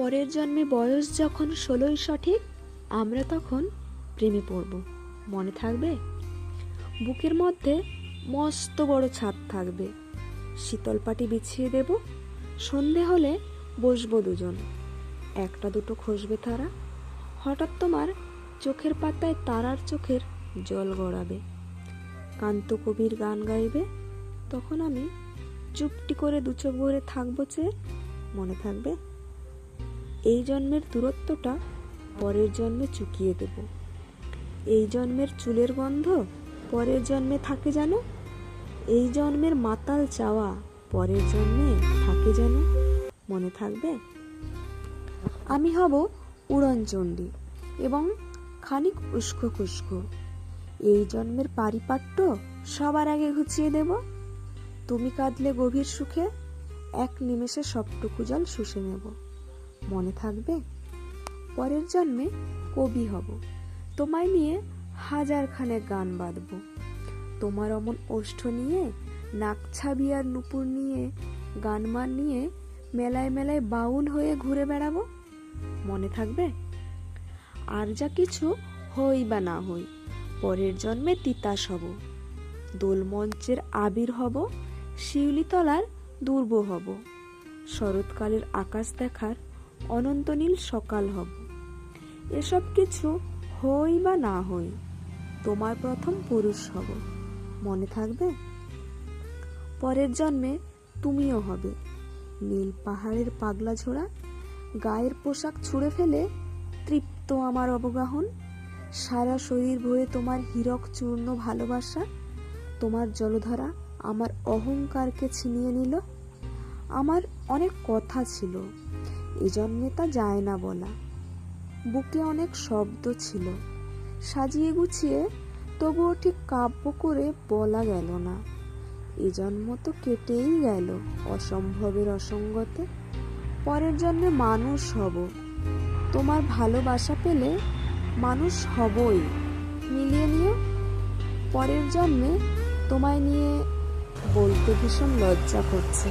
পরের জন্মে বয়স যখন ষোলোই সঠিক, আমরা তখন প্রেমে পড়ব। মনে থাকবে? বুকের মধ্যে মস্ত বড় ছাদ থাকবে। শীতল পাটি বিছিয়ে দেব। সন্ধে হলে বসবো দুজন। একটা দুটো খসবে তারা। হঠাৎ তোমার চোখের পাতায় তারার চোখের জল গড়াবে। কান্ত কবির গান গাইবে। তখন আমি চুপটি করে দু চোখ ভরে থাকব চেয়ে মনে থাকবে? এই জন্মের দূরত্বটা পরের জন্মে চুকিয়ে দেব। এই জন্মের চুলের গন্ধ পরের জন্মে থাকে যেন? এই জন্মের মাতাল চাওয়া পরের জন্মে থাকে যেন? মনে থাকবে? আমি হব উড়নচণ্ডী এবং খানিক উস্কো খুস্কো। এই জন্মের পারিপাট্য সবার আগে ঘুচিয়ে দেব। তুমি কাঁদলে গভীর সুখে, এক নিমেষে সবটুকু জল শুষে নেব। মনে থাকবে। পরের জন্মে কবি হব। তোমায় নিয়ে হাজার খানেক গান বাঁধব। তোমার অমন ওষ্ঠ নিয়ে নাকছাবি আর নুপুর নিয়ে গানমান নিয়ে মেলায় মেলায় বাউল হয়ে ঘুরে বেড়াবো? মনে থাকবে? আর যা কিছু হই বা না হই, পরের জন্মে তিতাস হব। দোলমঞ্চের আবির হব, শিউলিতলার দুর্ব হব। শরৎকালের আকাশ দেখার অনন্তনীল সকাল হব। এসব কিছু হই বা না হই, তোমার প্রথম পুরুষ হব। মনে থাকবে? পরের জন্মে তুমিও হবে। নীল পাহাড়ের পাগলা ঝোড়া, গায়ের পোশাক ছুঁড়ে ফেলে তৃপ্ত আমার অবগাহন, সারা শরীর ভরে তোমার হীরক চূর্ণ ভালোবাসা, তোমার জলধারা আমার অহংকারকে ছিনিয়ে নিল। আমার অনেক কথা ছিল এ তা যায় না বলা। বুকে অনেক শব্দ ছিল। সাজিয়ে গুছিয়ে তবুও ঠিক কাব্য করে বলা গেল না। এ জন্ম তো কেটেই গেল অসম্ভবের অসঙ্গতে। পরের জন্মে মানুষ হব। তোমার ভালোবাসা পেলে মানুষ হবই। মিলিয়ে নিও। পরের জন্মে তোমায় নিয়ে বলতে ভীষণ লজ্জা করছে।